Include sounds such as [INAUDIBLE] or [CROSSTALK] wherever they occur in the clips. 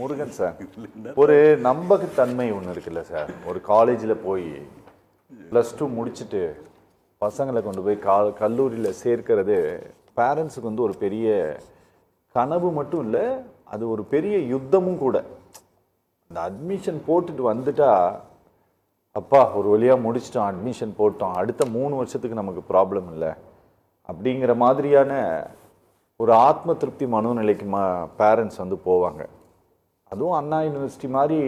Murugan sir ஒரு நம்பகத்தன்மை ஒன்று இருக்குல்ல சார். ஒரு காலேஜில் போய் ப்ளஸ் டூ முடிச்சுட்டு பசங்களை கொண்டு போய் கா கல்லூரியில் சேர்க்கிறது பேரண்ட்ஸுக்கு வந்து ஒரு பெரிய கனவு மட்டும் இல்லை அது ஒரு பெரிய யுத்தமும் கூட. அந்த அட்மிஷன் போட்டுட்டு வந்துட்டா அப்பா ஒரு வழியாக முடிச்சிட்டோம் அட்மிஷன் போட்டோம் அடுத்த மூணு வருஷத்துக்கு நமக்கு ப்ராப்ளம் இல்லை. அப்படிங்கிற மாதிரியான ஒரு ஆத்ம திருப்தி மனோநிலைக்கு மா பேரண்ட்ஸ் வந்து போவாங்க. அதுவும் அண்ணா யூனிவர்சிட்டி மாதிரி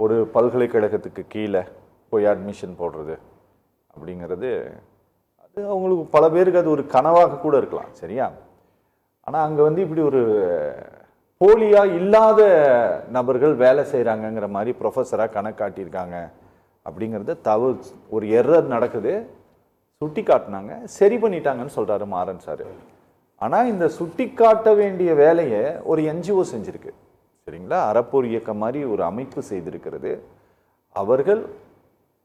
ஒரு பல்கலைக்கழகத்துக்கு கீழே போய் அட்மிஷன் போடுறது அப்படிங்கிறது அது அவங்களுக்கு பல பேருக்கு அது ஒரு கனவாக கூட இருக்கலாம் சரியா? ஆனால் அங்கே வந்து இப்படி ஒரு போலியாக இல்லாத நபர்கள் வேலை செய்கிறாங்கங்கிற மாதிரி ப்ரொஃபஸராக கணக்காட்டியிருக்காங்க அப்படிங்கிறத தவ ஒரு எரர் நடக்குது. சுட்டி காட்டினாங்க சரி பண்ணிட்டாங்கன்னு சொல்கிறாரு மாறன் சார். ஆனால் இந்த சுட்டி காட்ட வேண்டிய வேலையை ஒரு என்ஜிஓ செஞ்சுருக்கு. சரிங்களா அறப்போர் இயக்கம் மாதிரி ஒரு அமைப்பு செய்திருக்கிறது. அவர்கள்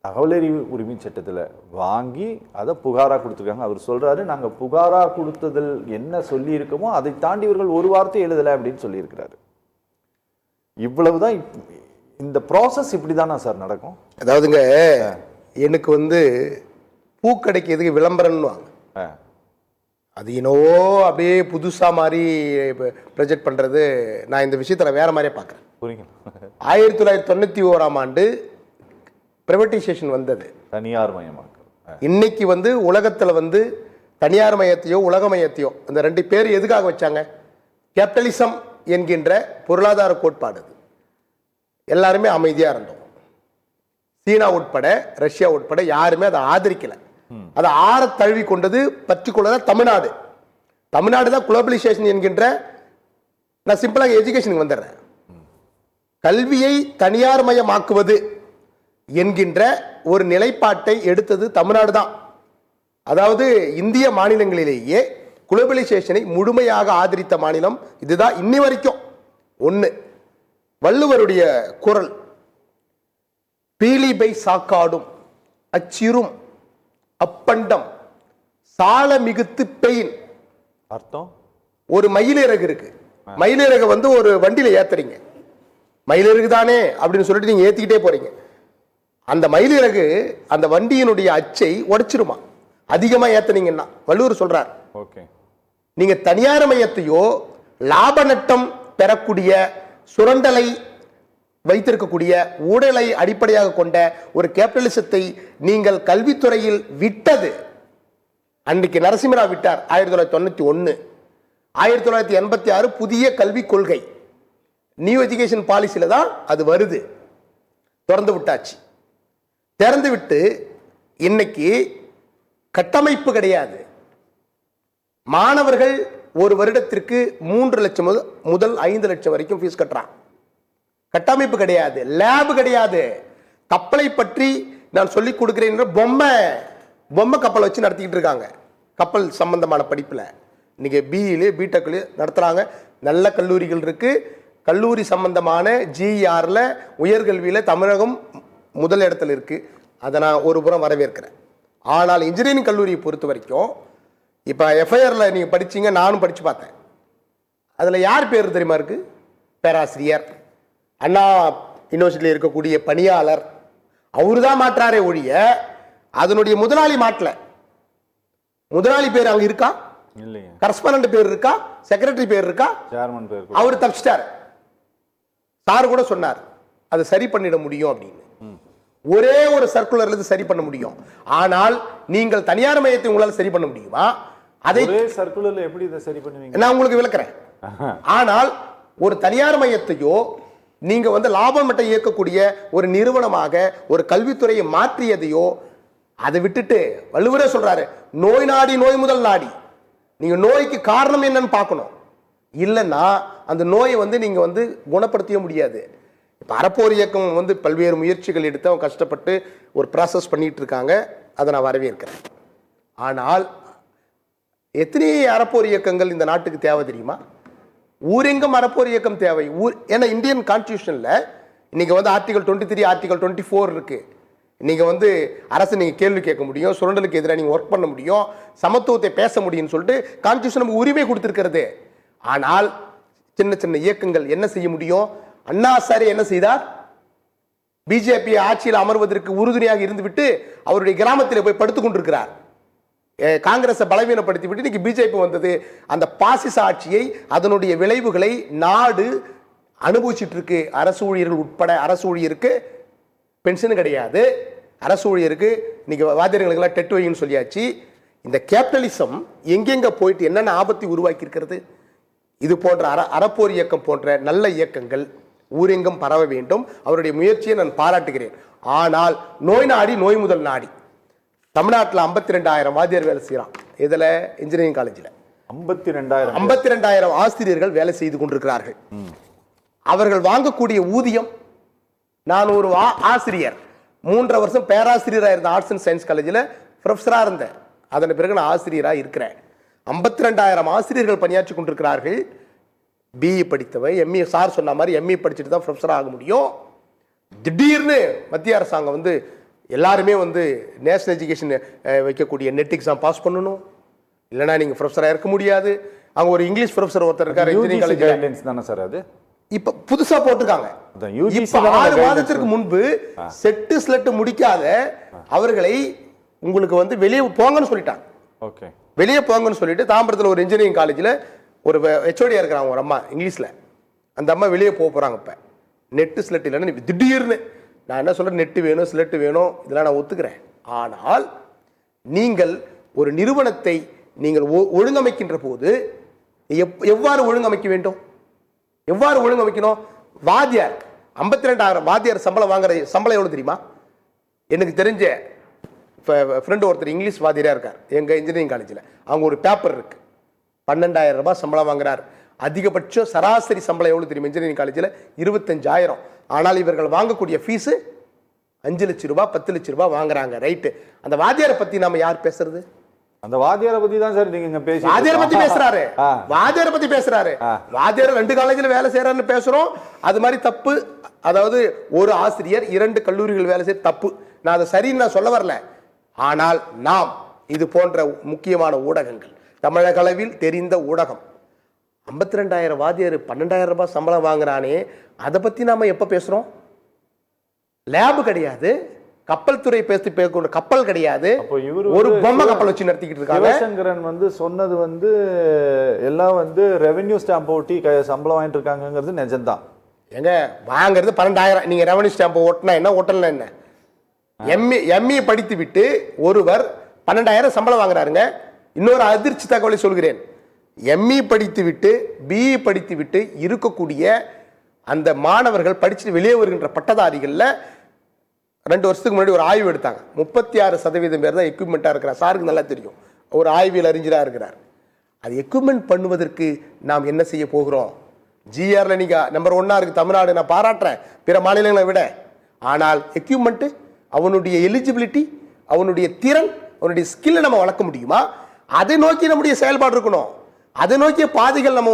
தகவலறிவு உரிமை சட்டத்தில் வாங்கி அதை புகாராக கொடுத்துருக்காங்க. அவர் சொல்றாரு நாங்கள் புகாராக கொடுத்ததில் என்ன சொல்லியிருக்கோமோ அதை தாண்டி இவர்கள் ஒரு வார்த்தை எழுதலை அப்படின்னு சொல்லியிருக்கிறாரு. இவ்வளவுதான் இப்- இந்த ப்ராசஸ் இப்படி தானா சார் நடக்கும்? அதாவதுங்க எனக்கு வந்து பூக்கடைக்கு எதுக்கு விளம்பரம்னுவாங்க ஆ, அது என்னவோ அப்படியே புதுசா மாதிரி ப்ரொஜெக்ட் பண்றது. நான் இந்த விஷயத்துல வேற மாதிரியே பார்க்குறேன் புரியுங்களா ஆயிரத்தி தொள்ளாயிரத்தி தொண்ணூற்றி ஓராம் ஆண்டு பிரைவேட்டைசேஷன் வந்தது. தனியார் மயமாக்கல் ஆ, இன்னைக்கு வந்து உலகத்துல வந்து தனியார் மையத்தையோ உலக மையத்தையோ இந்த ரெண்டு பேர் எதுக்காக வச்சாங்க? கேபிட்டலிசம் என்கின்ற பொருளாதார கோட்பாடு எல்லாருமே அமைதியா இருந்தோம். சீனா உட்பட ரஷ்யா உட்பட யாருமே அதை ஆதரிக்கல. அதை ஆற தழுவி கொண்டது பர்டிகுலராக தமிழ்நாடு. தமிழ்நாடு தான் குளோபலைசேஷன் என்கின்ற நான் சிம்பிளாக எஜுகேஷனுக்கு வந்துடுறேன். கல்வியை தனியார் மயமாக்குவது என்கின்ற ஒரு நிலைப்பாட்டை எடுத்தது தமிழ்நாடு தான். அதாவது இந்திய மாநிலங்களிலேயே குளோபலைசேஷனை முழுமையாக ஆதரித்த மாநிலம் இதுதான் இன்னி வரைக்கும். ஒன்று வள்ளுவருடைய குரல் பீலிபை சாக்காடும் அச்சிரும் அப்பண்டம் சால மிகுத்து பெயின். அர்த்தம்? ஒரு மயிலிறகு இருக்கு. மயிலிறகு வந்து ஒரு வண்டியில ஏத்துறீங்க. மயிலிறகு தானே அப்படின்னு சொல்லிட்டு நீங்க ஏத்திக்கிட்டே போறீங்க. அந்த மயிலிறகு அந்த வண்டியினுடைய அச்சை உடைச்சிருமா? அதிகமா ஏத்துனீங்கன்னா வள்ளுவர் சொல்றார். ஓகே. நீங்க தனியார் மையத்தையோ லாப நட்டம் பெறக்கூடிய சுரண்டலை வைத்திருக்கக்கூடிய ஊழலை அடிப்படையாக கொண்ட ஒரு கேபிட்டலிசத்தை நீங்கள் கல்வித்துறையில் விட்டது. அன்றைக்கு நரசிம்மராவ் விட்டார் ஆயிரத்தி தொள்ளாயிரத்தி தொண்ணூற்றி ஒன்று ஆயிரத்தி தொள்ளாயிரத்தி எண்பத்தி ஆறு புதிய கல்விக் கொள்கை. நியூ எஜுகேஷன் பாலிசியில் தான் அது வருது. திறந்து விட்டாச்சு. திறந்து விட்டு இன்னைக்கு கட்டமைப்பு கிடையாது. மாணவர்கள் ஒரு வருடத்திற்கு மூன்று லட்சம் முதல் முதல் ஐந்து லட்சம் வரைக்கும் ஃபீஸ் கட்டுறான் கட்டமைப்பு கிடையாது லேபு கிடையாது. கப்பலை பற்றி நான் சொல்லிக் கொடுக்கிறேன் பொம்மை பொம்மை கப்பலை வச்சு நடத்திக்கிட்டு இருக்காங்க. கப்பல் சம்பந்தமான படிப்பில். இன்றைக்கி பிஇலே பிடெக்லேயே நடத்துகிறாங்க நல்ல கல்லூரிகள் இருக்குது கல்லூரி சம்பந்தமான ஜிஆரில் உயர்கல்வியில் தமிழகம் முதல் இடத்துல இருக்குது அதை நான் ஒரு புறம் வரவேற்கிறேன். ஆனால் இன்ஜினியரிங் கல்லூரியை பொறுத்த வரைக்கும் இப்போ எஃப்ஐஆரில் நீங்கள் படிச்சீங்க நானும் படித்து பார்த்தேன். அதில் யார் பேர் தெரியுமா இருக்குது பேராசிரியர். அண்ணா யூனிவர்சிட்டியில் இருக்கக்கூடிய பணியாளர் அவரு தான் மாற்றாரே ஒழிய அதனுடைய முதலாளி மாட்டல முதலாளி பேர் அங்க இருக்கா? கரஸ்பாண்ட் பேர் இருக்கா? செக்ரட்டரி பேர் இருக்கா? சேர்மன் பேர் கூட. அவர் தப்பிச்சிட்டாரு. சார் கூட சொன்னார் அதை சரி பண்ணிட முடியும் அப்படின்னு. ஒரே ஒரு சர்க்குலர்ல இருந்து சரி பண்ண முடியும். ஆனால் நீங்கள் தனியார் மையத்தை உங்களால் சரி பண்ண முடியுமா? அதை சர்க்குலர்ல எப்படி இதை சரி பண்ணுவீங்க? நான் உங்களுக்கு விளக்குறேன். ஆனால் ஒரு தனியார் மையத்தையோ நீங்கள் வந்து லாபம் மட்டும் இயக்கக்கூடிய ஒரு நிறுவனமாக ஒரு கல்வித்துறையை மாற்றியதையோ அதை விட்டுட்டு வள்ளுவரே சொல்கிறாரு நோய் நாடி நோய் முதல் நாடி. நீங்கள் நோய்க்கு காரணம் என்னன்னு பார்க்கணும். இல்லைன்னா அந்த நோயை வந்து நீங்கள் வந்து குணப்படுத்தவே முடியாது. இப்போ அறப்போர் இயக்கம் வந்து பல்வேறு முயற்சிகள் எடுத்து அவங்க கஷ்டப்பட்டு ஒரு ப்ராசஸ் பண்ணிட்டு இருக்காங்க. அதை நான் வரவேற்கிறேன். ஆனால் எத்தனை அறப்போர் இயக்கங்கள் இந்த நாட்டுக்கு தேவை தெரியுமா? ஊரெங்கும் அறப்போர் இயக்கம் தேவை. ஊர் ஏன்னா இந்தியன் கான்ஸ்டியூஷனில் நீங்கள் வந்து article twenty three article twenty four இருக்குது நீங்கள் வந்து அரசு நீங்கள் கேள்வி கேட்க முடியும் சுரண்டலுக்கு எதிராக நீங்கள் ஒர்க் பண்ண முடியும் சமத்துவத்தை பேச முடியும்னு சொல்லிட்டு கான்ஸ்டியூஷன் நமக்கு உரிமை கொடுத்துருக்கிறது. ஆனால் சின்ன சின்ன இயக்கங்கள் என்ன செய்ய முடியும்? அண்ணா சாரி என்ன செய்தார்? பிஜேபி ஆட்சியில் அமர்வதற்கு உறுதுணையாக இருந்துவிட்டு அவருடைய கிராமத்தில் போய் படுத்துக் கொண்டிருக்கிறார். காங்கிரஸை பலவீனப்படுத்தி விட்டு இன்னைக்கு பிஜேபி வந்தது. அந்த பாசிச ஆட்சியை அதனுடைய விளைவுகளை நாடு அனுபவிச்சுட்டு இருக்கு அரசு ஊழியர்கள் உட்பட அரசு ஊழியருக்கு பென்ஷனும் கிடையாது. அரசு ஊழியருக்கு இன்னைக்கு வாத்தியர்களுக்கெல்லாம் டெட் வைன்னு சொல்லியாச்சு. இந்த கேபிட்டலிசம் எங்கெங்க போயிட்டு என்னென்ன ஆபத்தை உருவாக்கி இருக்கிறது இது போன்ற அற அறப்போர் இயக்கம் போன்ற நல்ல இயக்கங்கள் ஊரெங்கும் பரவ வேண்டும். அவருடைய முயற்சியை நான் பாராட்டுகிறேன். ஆனால் நோய் நாடி நோய் முதல் நாடி. தமிழ்நாட்டில் ஐம்பத்தி ரெண்டாயிரம் வாத்தியார் வேலை செய்கிறான் இதில் இன்ஜினியரிங் காலேஜில் ஐம்பத்தி ரெண்டாயிரம் ஐம்பத்தி ரெண்டாயிரம் ஆசிரியர்கள் வேலை செய்து கொண்டிருக்கிறார்கள். அவர்கள் வாங்கக்கூடிய ஊதியம் நான் ஒரு ஆ- ஆசிரியர். மூன்றரை வருஷம் பேராசிரியராக இருந்த ஆர்ட்ஸ் அண்ட் சயின்ஸ் காலேஜில் ப்ரொஃபஸராக இருந்தேன். அதன் பிறகு நான் ஆசிரியராக இருக்கிறேன். ஐம்பத்தி ரெண்டாயிரம் ஆசிரியர்கள் பணியாற்றி கொண்டிருக்கிறார்கள். பிஇ படித்தவன் எம்இ சார் சொன்ன மாதிரி எம்இ படிச்சுட்டு தான் ப்ரொஃபஸராக ஆக முடியும். திடீர்னு மத்திய அரசாங்கம் வந்து எல்லாருமே வந்து நேஷனல் எஜுகேஷன் வைக்கக்கூடிய நெட் எக்ஸாம் பாஸ் பண்ணணும். இல்லைனா நீங்கள் ப்ரொஃபஸராக இருக்க முடியாது. அங்கே ஒரு இங்கிலீஷ் ப்ரொஃபஸர் ஒருத்தர் இருக்காரு இன்ஜினியரிங் காலேஜ் கைட்லைன்ஸ் தானே சார் அது? இப்ப புதுசா போட்டிருக்காங்க. ஆறு மாதத்திற்கு முன்பு செட்டு ஸ்லெட் முடிக்காத அவர்களை உங்களுக்கு வந்து வெளியே போங்கன்னு சொல்லிட்டாங்க. ஓகே. வெளியே போங்கன்னு சொல்லிட்டு தாம்பரத்தில் ஒரு இன்ஜினியரிங் காலேஜில் ஒரு ஹெச்ஓடியா இருக்கிறாங்க ஒரு அம்மா இங்கிலீஷில் அந்த அம்மா வெளியே போக போகிறாங்க இப்போ. நெட்டு ஸ்லெட் இல்லைன்னு திடீர்னு நான் என்ன சொல்கிறேன் நெட்டு வேணும் ஸ்லெட்டு வேணும் இதெல்லாம் நான் ஒத்துக்கிறேன். ஆனால் நீங்கள் ஒரு நிறுவனத்தை நீங்கள் ஒ- ஒழுங்கமைக்கின்ற போது எப் எவ்வாறு ஒழுங்கமைக்க வேண்டும்? எவ்வாறு ஒழுங்கமைக்கணும்? வாத்தியார் ஐம்பத்தி ரெண்டாயிரம் வாத்தியார் சம்பளம் வாங்குற சம்பளம் எவ்வளோ தெரியுமா? எனக்கு தெரிஞ்ச ஃப்ரெண்டு ஒருத்தர் இங்கிலீஷ் வாத்தியாராக இருக்கார். எங்கள் இன்ஜினியரிங் காலேஜில் அவங்க ஒரு பேப்பர் இருக்கு. பன்னெண்டாயிரம் ரூபாய் சம்பளம் வாங்குறார். அதிகபட்சம் சராசரி சம்பளம் எவ்வளோ தெரியும்? இன்ஜினியரிங் காலேஜில் இருபத்தஞ்சாயிரம். ஆனால் இவர்கள் வாங்கக்கூடிய ஃபீஸு அஞ்சு லட்ச ரூபாய் பத்து லட்ச ரூபாய் வாங்குறாங்க. ரைட்டு அந்த வாத்தியாரை பற்றி நாம யார் பேசுறது? அந்த வாத்தியாரை பத்தி தான் சார் நீங்க பேசி [LAUGHS] வாத்தியாரை பத்தி பேசுறாரு. வாத்தியாரை பத்தி பேசுறாரு. வாத்தியார் ரெண்டு காலேஜ்ல வேலை செய்யறாருன்னு பேசுறோம். அது மாதிரி தப்பு. அதாவது ஒரு ஆசிரியர் இரண்டு கல்லூரிகள் வேலை செய்ய தப்பு. நான் அதை சரின்னு நான் சொல்ல வரல. ஆனால் நாம் இது போன்ற முக்கியமான ஊடகங்கள் தமிழக அளவில் தெரிந்த ஊடகம். ஐம்பத்தி ரெண்டாயிரம் வாத்தியார் பன்னெண்டாயிரம் ரூபாய் சம்பளம் வாங்குறானே அதை பத்தி நாம எப்ப பேசுறோம்? லேபு கிடையாது கப்பல் துறை பேசி பேச கப்பல் கிடையாது. ஒரு பொம்மை கப்பல் வச்சு நடத்திக்கிட்டு இருக்காங்க. சிவசங்கரன் வந்து சொன்னது வந்து எல்லாம் வந்து ரெவென்யூ ஸ்டாம்ப் ஒட்டி க- சம்பளம் வாங்கிட்டு இருக்காங்கங்கிறது நிஜம்தான். ஏங்க வாங்குறது பன்னெண்டாயிரம் நீங்க ரெவன்யூ ஸ்டாம்ப் ஓட்டினா என்ன ஓட்டலாம் என்ன? எம்இ எம்இ படித்து விட்டு ஒருவர் பன்னெண்டாயிரம் சம்பளம் வாங்குறாருங்க. இன்னொரு அதிர்ச்சி தகவலை சொல்கிறேன். எம்இ படித்துவிட்டு பிஇ படித்துவிட்டு இருக்கக்கூடிய அந்த மாணவர்கள் படிச்சுட்டு வெளியே வருகின்ற பட்டதாரிகளில் ரெண்டு வருஷத்துக்கு முன்னாடி ஒரு ஆய்வு எடுத்தாங்க. முப்பத்தி ஆறு சதவீதம் பேர் தான் எக்யூப்மெண்ட்டாக இருக்கிறார். சாருக்கு நல்லா தெரியும். ஒரு ஆய்வியல் அறிஞராக இருக்கிறார். அது எக்யூப்மெண்ட் பண்ணுவதற்கு நாம் என்ன செய்ய போகிறோம்? ஜிஆரில் நீங்கள் நம்பர் ஒன்னாக இருக்குது தமிழ்நாடு நான் பாராட்டுறேன். பிற மாநிலங்களை விட. ஆனால் எக்யூப்மெண்ட்டு அவனுடைய எலிஜிபிலிட்டி அவனுடைய திறன் அவனுடைய ஸ்கில்லை நம்ம வளர்க்க முடியுமா? அதை நோக்கி நம்முடைய செயல்பாடு இருக்கணும். அதை நோக்கிய பாதைகள் நம்ம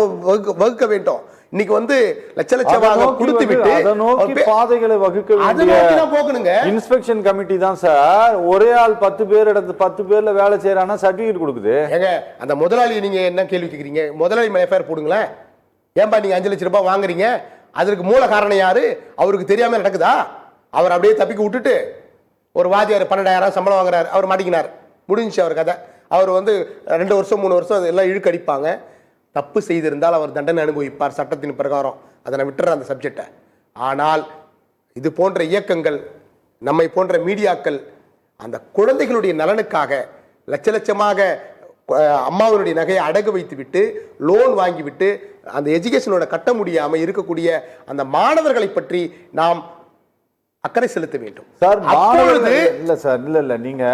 வகுக்க வேண்டும். இன்னைக்கு வந்து லட்ச லட்சமாக கொடுத்து விட்டு பாதைகளை வகுக்க அதை நோக்கி வேண்டிய தான் போகணுங்க. இன்ஸ்பெக்ஷன் கமிட்டி தான் சார். ஒரே ஆள் பத்து பேர் இடத்து பத்து பேர்ல வேலை செய்யறானா சர்டிபிகேட் கொடுக்குது. ஏங்க அந்த முதலாளி நீங்க என்ன கேள்வி கேட்குறீங்க முதலாளி மேல எஃப்ஐஆர் போடுங்களேன். ஏன்பா நீங்க அஞ்சு லட்ச ரூபாய் வாங்குறீங்க? அதற்கு மூல காரணம் யாரு? அவருக்கு தெரியாம நடக்குதா? அவர் அப்படியே தப்பிக்க விட்டுட்டு ஒரு வாத்தியார் பன்னெண்டாயிரம் சம்பளம் வாங்குறாரு. அவர் மாட்டிக்கினார். முடிஞ்சுச்சு அவர் கதை. அவர் வந்து ரெண்டு வருஷம் மூணு வருஷம் அதெல்லாம் இழுக்கடிப்பாங்க. தப்பு செய்திருந்தால் அவர் தண்டனை அனுபவிப்பார் சட்டத்தின் பிரகாரம். அதை நான் விட்டுறேன் அந்த சப்ஜெக்டை ஆனால் இது போன்ற இயக்கங்கள் நம்மை போன்ற மீடியாக்கள் அந்த குழந்தைகளுடைய நலனுக்காக லட்ச லட்சமாக அம்மாவினுடைய நகையை அடகு வைத்து விட்டு லோன் வாங்கிவிட்டு அந்த எஜுகேஷனோட கட்ட முடியாமல் இருக்கக்கூடிய அந்த மாணவர்களை பற்றி நாம் அக்கறை செலுத்த வேண்டும். சார் மாணவர்கள் இல்ல சார் இல்ல இல்ல நீங்க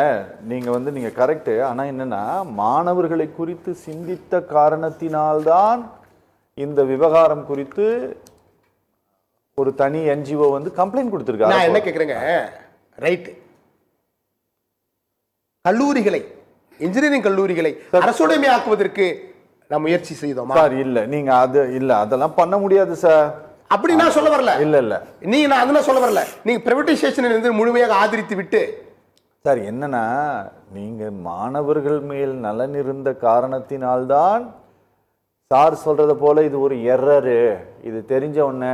நீங்க வந்து நீங்க கரெக்ட் ஆனா என்னன்னா மாணவர்களை குறித்து சிந்தித்த காரணத்தினால்தான் இந்த விவகாரம் குறித்து ஒரு தனி என்ஜிஓ வந்து கம்ப்ளைண்ட் நான் என்ன கொடுத்திருக்காங்க கேட்குறேங்க ரைட்டு கல்லூரிகளை இன்ஜினியரிங் கல்லூரிகளை அரசுடைமை ஆக்குவதற்கு நாம் முயற்சி செய்தோமா? சார் இல்ல நீங்க அது இல்ல அதெல்லாம் பண்ண முடியாது சார். அப்படி நான் சொல்ல வரல. இல்ல இல்ல. நீ நான் அதெல்லாம் சொல்ல வரல. நீங்க பிரைவேடைசேஷன் இருந்து முழுமையாக ஆதரித்து விட்டு. சார் என்னன்னா நீங்க மாணவர்கள் மேல் நலன் இருந்த காரணத்தினால்தான் சார் சொல்றத போல இது ஒரு எரரு இது தெரிஞ்ச உடனே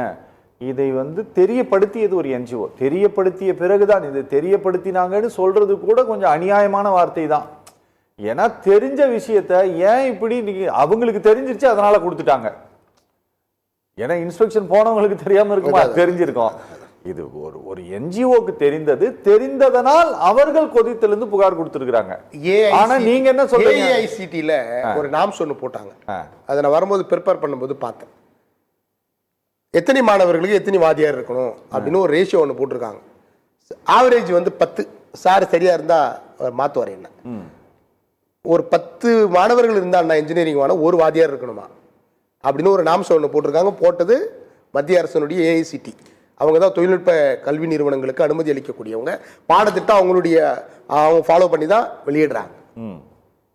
இதை வந்து தெரியப்படுத்தியது ஒரு என்ஜிஓ தெரியப்படுத்திய பிறகுதான் இது தெரியப்படுத்தினாங்கன்னு சொல்றது கூட கொஞ்சம் அநியாயமான வார்த்தை தான். ஏன்னா தெரிஞ்ச விஷயத்த ஏன் இப்படி நீங்க அவங்களுக்கு தெரிஞ்சிருச்சு அதனால கொடுத்துட்டாங்க. ஏன்னா இன்ஸ்பெக்ஷன் போனவங்களுக்கு தெரியாம இருக்குமா? தெரிஞ்சிருக்கும். இது ஒரு ஒரு என்ஜிஓக்கு தெரிந்தது தெரிந்ததனால் அவர்கள் கொதித்திலிருந்து புகார் கொடுத்திருக்கிறாங்க. ஆனா நீங்க என்ன சொல்றீங்க? ஏஐசிடியில் ஒரு நாம்ஸ் ஒன்று போட்டாங்க. அதை நான் வரும்போது ப்ரிப்பேர் பண்ணும்போது பார்த்தேன். எத்தனை மாணவர்களுக்கு எத்தனை வாத்தியார் இருக்கணும் அப்படின்னு ஒரு ரேஷியோ ஒன்று போட்டிருக்காங்க. ஆவரேஜ் வந்து பத்து. சார் சரியா இருந்தா மாற்றுவார் என்ன. ஒரு பத்து மாணவர்கள் இருந்தா இன்ஜினியரிங் வேணும் ஒரு வாத்தியார் இருக்கணுமா? அப்படின்னு ஒரு நாம்சம் ஒன்று போட்டிருக்காங்க. போட்டது மத்திய அரசனுடைய ஏஐசிடி அவங்க தான் தொழில்நுட்ப கல்வி நிறுவனங்களுக்கு அனுமதி அளிக்கக்கூடியவங்க. பாடத்திட்டம் அவங்களுடைய அவங்க ஃபாலோ பண்ணி தான் வெளியிடுறாங்க.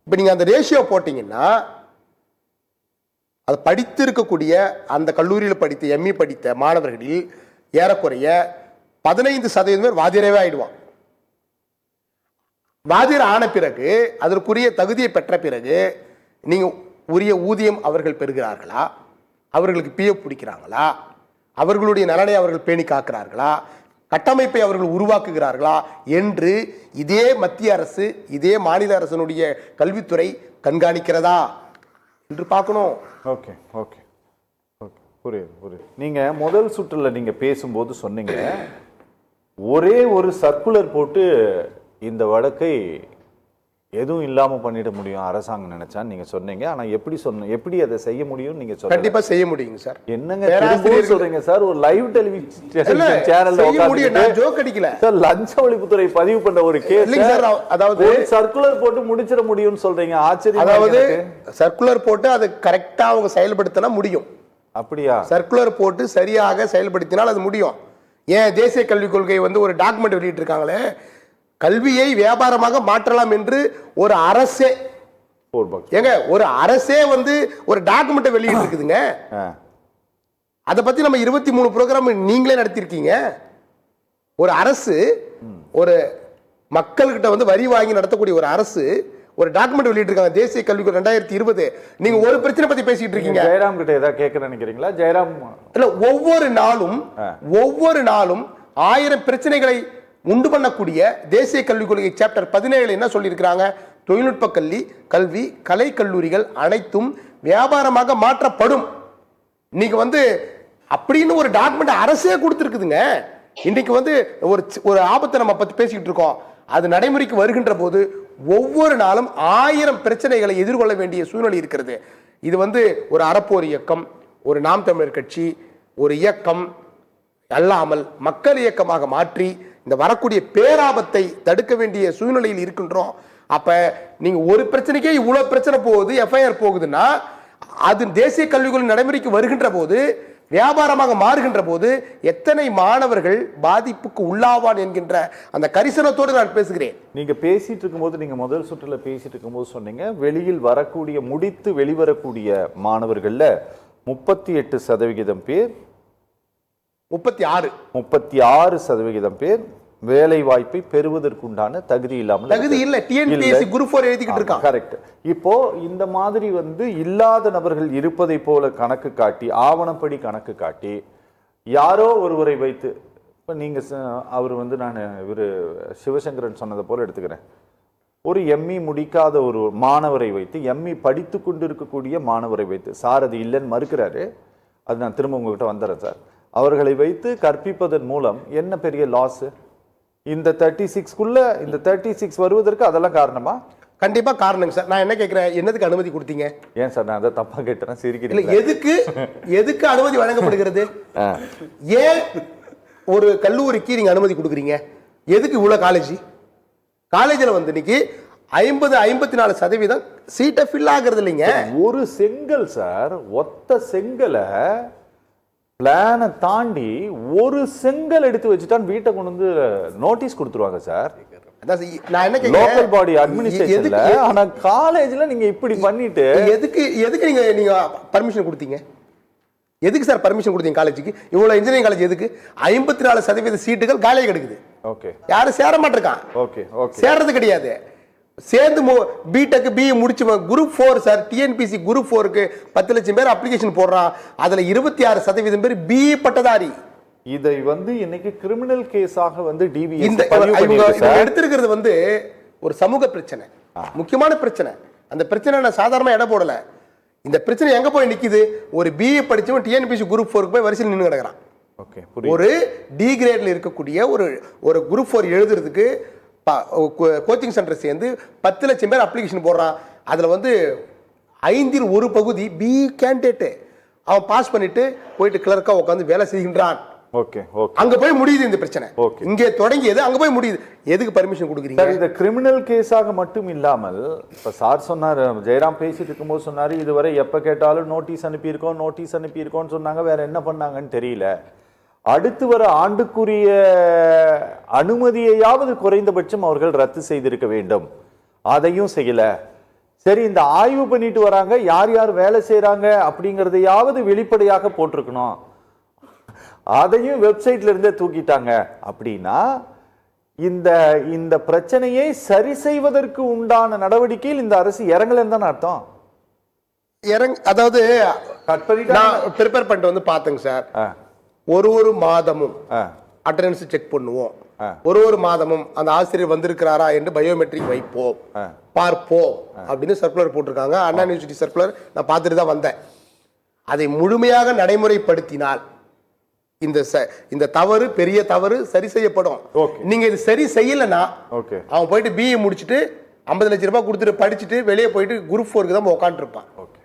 இப்போ நீங்கள் அந்த ரேஷியோ போட்டிங்கன்னா அது படித்து இருக்கக்கூடிய அந்த கல்லூரியில் படித்த எம்இ படித்த மாணவர்களில் ஏறக்குறைய பதினைந்து சதவீதம் பேர் வாதியரவே ஆயிடுவான் வாதியர் ஆன பிறகு அதற்குரிய தகுதியை பெற்ற பிறகு நீங்கள் உரிய ஊதியம் அவர்கள் பெறுகிறார்களா? அவர்களுக்கு பிஎஃப் பிடிக்கிறாங்களா? அவர்களுடைய நலனை அவர்கள் பேணி காக்கிறார்களா? கட்டமைப்பை அவர்கள் உருவாக்குகிறார்களா? என்று இதே மத்திய அரசு இதே மாநில அரசனுடைய கல்வித்துறை கண்காணிக்கிறதா? என்று பார்க்கணும். Okay okay. ஓகே புரியுது புரியுது. நீங்கள் முதல் சுற்றில் நீங்கள் பேசும்போது சொன்னீங்க ஒரே ஒரு சர்க்குலர் போட்டு இந்த வழக்கை எதுவும் இல்லாம பண்ணிட முடியும் அரசாங்கம் நினைச்சான்னு நீங்க சொன்னீங்க. ஆனா எப்படி சொன்ன எப்படி அதை செய்ய முடியும் நீங்க சொல்லுங்க கண்டிப்பா செய்ய முடியுங்க சார். என்னங்க சொல்றீங்க சார்? ஒரு லைவ் டெலிவிஷன் சேனல்ல முடியும். நான் ஜோக் அடிக்கல. சார் லஞ்ச ஒழிப்புத்துறை பதிவு பண்ண ஒரு கேஸ் சார், அதாவது- சர்க்குலர் போட்டு முடிச்சிட முடியும்னு சொல்றீங்க. ஆச்சரியம் அதாவது சர்க்குலர் போட்டு அது கரெக்டா அவங்க செயல்படுத்தினா முடியும். அப்படியா? சர்க்குலர் போட்டு சரியாக செயல்படுத்தினால் அது முடியும். ஏன் தேசிய கல்விக் கொள்கை வந்து ஒரு டாக்குமெண்ட் வெளியிட்டிருக்காங்களே கல்வியை வியாபாரமாக மாற்றலாம் என்று ஒரு அரசே ஏங்க ஒரு அரசே வந்து ஒரு டாக்குமெண்ட்டை வெளியிட்டு இருக்குதுங்க. அதை பத்தி நம்ம இருபத்தி மூணு ப்ரோக்ராம் நீங்களே நடத்திருக்கீங்க. ஒரு அரசு ஒரு மக்கள்கிட்ட வந்து வரி வாங்கி நடத்தக்கூடிய ஒரு அரசு ஒரு டாக்குமெண்ட் வெளியிட்டிருக்காங்க. தேசிய கல்விக்கு ரெண்டாயிரத்தி இருபது. நீங்க ஒரு பிரச்சனை பத்தி பேசிட்டு இருக்கீங்க. ஜெயராம் கிட்ட ஏதாவது கேட்க நினைக்கிறீங்களா? ஜெயராம் இல்ல ஒவ்வொரு நாளும் ஒவ்வொரு நாளும் ஆயிரம் பிரச்சனைகளை உண்டு பண்ணக்கூடிய தேசிய கல்விக் கொள்கை சாப்டர் பதினேழு என்ன சொல்லியிருக்கிறாங்க? தொழில்நுட்ப கல்வி கல்வி கலை கல்லூரிகள் அனைத்தும் வியாபாரமாக மாற்றப்படும். இன்னைக்கு வந்து அப்படின்னு ஒரு டாக்குமெண்ட் அரசே கொடுத்துருக்குதுங்க. இன்னைக்கு வந்து ஒரு ஒரு ஆபத்தை நம்ம பத்தி பேசிக்கிட்டு இருக்கோம். அது நடைமுறைக்கு வருகின்ற போது ஒவ்வொரு நாளும் ஆயிரம் பிரச்சனைகளை எதிர்கொள்ள வேண்டிய சூழ்நிலை இருக்கிறது. இது வந்து ஒரு அறப்போர் இயக்கம் ஒரு நாம் தமிழர் கட்சி ஒரு இயக்கம் அல்லாமல் மக்கள் இயக்கமாக மாற்றி இந்த வரக்கூடிய பேராபத்தை தடுக்க வேண்டிய சூழ்நிலையில் இருக்கின்றோம். அப்ப நீங்க ஒரு பிரச்சனைக்கே இவ்வளவு பிரச்சனை போகுது எஃப்ஐஆர் போகுதுன்னா அது தேசிய கல்விக்குள் நடைமுறைக்கு வருகின்ற போது வியாபாரமாக மாறுகின்ற போது எத்தனை மாணவர்கள் பாதிப்புக்கு உள்ளாவான் என்கின்ற அந்த கரிசனத்தோடு நான் பேசுகிறேன். நீங்க பேசிட்டு இருக்கும்போது நீங்க முதல் சுற்றுல பேசிட்டு இருக்கும்போது சொன்னீங்க வெளியில் வரக்கூடிய முடித்து வெளிவரக்கூடிய மாணவர்கள்ல முப்பத்தி எட்டு சதவிகிதம் பேர் முப்பத்தி ஆறு. முப்பத்தி ஆறு சதவிகிதம் பேர் வேலை வாய்ப்பை பெறுவதற்குண்டான தகுதி இல்லாமல் தகுதி இல்ல. டிஎன்பிஎஸ்சி குரூப் ஃபோர் எழுதிக்கிட்டு இருக்கான். கரெக்ட் இப்போ இந்த மாதிரி வந்து இல்லாத நபர்கள் இருப்பதை போல கணக்கு காட்டி ஆவணப்படி கணக்கு காட்டி யாரோ ஒருவரை வைத்து இப்போ நீங்க ச- அவர் வந்து நான் இவர் சிவசங்கரன் சொன்னதை போல எடுத்துக்கிறேன். ஒரு எம்இ முடிக்காத ஒரு மாணவரை வைத்து எம்இ படித்து கொண்டு இருக்கக்கூடிய மாணவரை வைத்து சார் அது இல்லைன்னு மறுக்கிறாரு. அது நான் திரும்ப உங்ககிட்ட வந்துடுறேன் சார். அவர்களை வைத்து கற்பிப்பதன் மூலம் என்ன பெரிய லாஸ் இந்த தேர்ட்டி சிக்ஸ்க்குள்ள இந்த தேர்ட்டி சிக்ஸ் வருவதற்கு அதெல்லாம் காரணமா? கண்டிப்பா காரணங்க சார். நான் என்ன கேட்கிறேன் என்னதுக்கு அனுமதி கொடுத்தீங்க? ஏன் சார்? நான் அதை தப்பா கேட்டேன்? இல்ல சிரிக்கிறீங்க எதுக்கு? எதுக்கு அனுமதி வழங்கப்படுகிறது? ஏன் ஒரு கல்லூரிக்கு நீங்க அனுமதி கொடுக்குறீங்க? எதுக்கு இவ்வளவு காலேஜ் காலேஜில் வந்து இன்னைக்கு ஐம்பது ஐம்பத்தி நாலு சதவீதம் சீட்டை ஃபில் ஆகுறது இல்லைங்க. ஒரு செங்கல் சார் ஒத்த செங்கலை பிளானை தாண்டி ஒரு செங்கல் எடுத்து வச்சுட்டான் வீட்டை கொண்டு வந்து நோட்டீஸ் கொடுத்துருவாங்க சார். நான் என்ன லோக்கல் பாடி அட்மினிஸ்ட்ரேஷன்ல ஆனா காலேஜ்ல நீங்க இப்படி பண்ணிட்டு எதுக்கு எதுக்கு நீங்க நீங்க பர்மிஷன் கொடுத்தீங்க? எதுக்கு சார் பர்மிஷன் கொடுத்தீங்க காலேஜுக்கு இவ்வளவு இன்ஜினியரிங் காலேஜ் எதுக்கு? ஐம்பத்தி நாலு சதவீத சீட்டுகள் காலியாக கிடக்குது. ஓகே யாரும் சேர மாட்டிருக்கான். ஓகே ஓகே சேர்றது கிடையாது. சேர்ந்து பிடெக் பிஇ முடிச்சு group four sir TNPSC group ஃபோருக்கு பத்து லட்சம் பேர் அப்ளிகேஷன் போடுறான் அதுல இருபத்தி ஆறு சதவீதம் பேர் பிஇ பட்டதாரி. இதை வந்து இன்னைக்கு கிரிமினல் கேஸாக வந்து டிவிஎஸ் இந்த எடுத்திருக்கிறது வந்து ஒரு சமூக பிரச்சனை. முக்கியமான பிரச்சனை. அந்த பிரச்சனை நான் சாதாரணமா இடம் போடல. இந்த பிரச்சனை எங்க போய் நிக்குது? ஒரு பிஏ படிச்சவன் டிஎன்பிசி குரூப் ஃபோருக்கு போய் வரிசையில் நின்று கிடக்குறான். ஓகே ஒரு டி கிரேட்ல இருக்கக்கூடிய ஒரு ஒரு குரூப் ஃபோர் எழுதுறதுக்கு கோச்சிங் சென்டர் சேர்ந்து பத்து லட்சம் பேர் அப்ளிகேஷன் போடுறான். அதுல வந்து ஐந்தில் ஒரு பகுதி பி கேண்டிடேட்டு அவன் பாஸ் பண்ணிட்டு போயிட்டு கிளர்க்கா உட்காந்து வேலை செய்கின்றான். Okay okay. அங்க போய் முடியுது இந்த பிரச்சனை. Okay. இங்கே தொடங்கியது அங்க போய் முடியுது. எதுக்கு பர்மிஷன் கொடுக்குறீங்க? இந்த கிரிமினல் கேஸாக மட்டும் இல்லாமல் இப்ப சார் சொன்னார் ஜெயராம் பேசிட்டு இருக்கும்போது சொன்னாரு இதுவரை எப்ப கேட்டாலும் நோட்டீஸ் அனுப்பியிருக்கோம் நோட்டீஸ் அனுப்பியிருக்கோம்னு சொன்னாங்க வேற என்ன பண்ணாங்கன்னு தெரியல. அடுத்து வர ஆண்டுக்குரிய அனுமதியையாவது குறைந்தபட்சம் அவர்கள் ரத்து செய்திருக்க வேண்டும். அதையும் செய்யல. சரி இந்த ஆய்வு பண்ணிட்டு வராங்க யார் யார் வேலை செய்றாங்க அப்படிங்கறதையாவது வெளிப்படையாக போட்டிருக்கணும். அதையும் வெப்சைட்ல இருந்தே தூக்கிட்டாங்க. அப்படின்னா இந்த இந்த பிரச்சனையை சரி செய்வதற்கு உண்டான நடவடிக்கையில் இந்த அரசு இறங்கலன்னு தானே அர்த்தம். இறங் அதாவது ப்ரிப்பேர் பண்ணிட்டு வந்து பார்த்தேங்க சார். ஒரு ஒரு மாதமும் அட்டண்டன்ஸ் செக் பண்ணுவோம். ஒரு ஒரு மாதமும் அந்த ஆசிரியர் வந்திருக்கிறாரா என்று பயோமெட்ரிக் வைப்போம். பார்ப்போம் அப்படின்னு சர்க்குலர் போட்டிருக்காங்க. அண்ணா யூனிவர்சிட்டி சர்க்குலர் நான் பார்த்துட்டு தான் வந்தேன். அதை முழுமையாக நடைமுறைப்படுத்தினால் இந்த இந்த தவறு பெரிய தவறு சரி செய்யப்படும். நீங்க இது சரி செய்யலைன்னா ஓகே. அவன் போயிட்டு பிஏ முடிச்சுட்டு ஐம்பது லட்ச ரூபாய் கொடுத்துட்டு படிச்சுட்டு வெளியே போயிட்டு குரூப் ஃபோருக்கு தான் உட்காந்துருப்பான் ஓகே.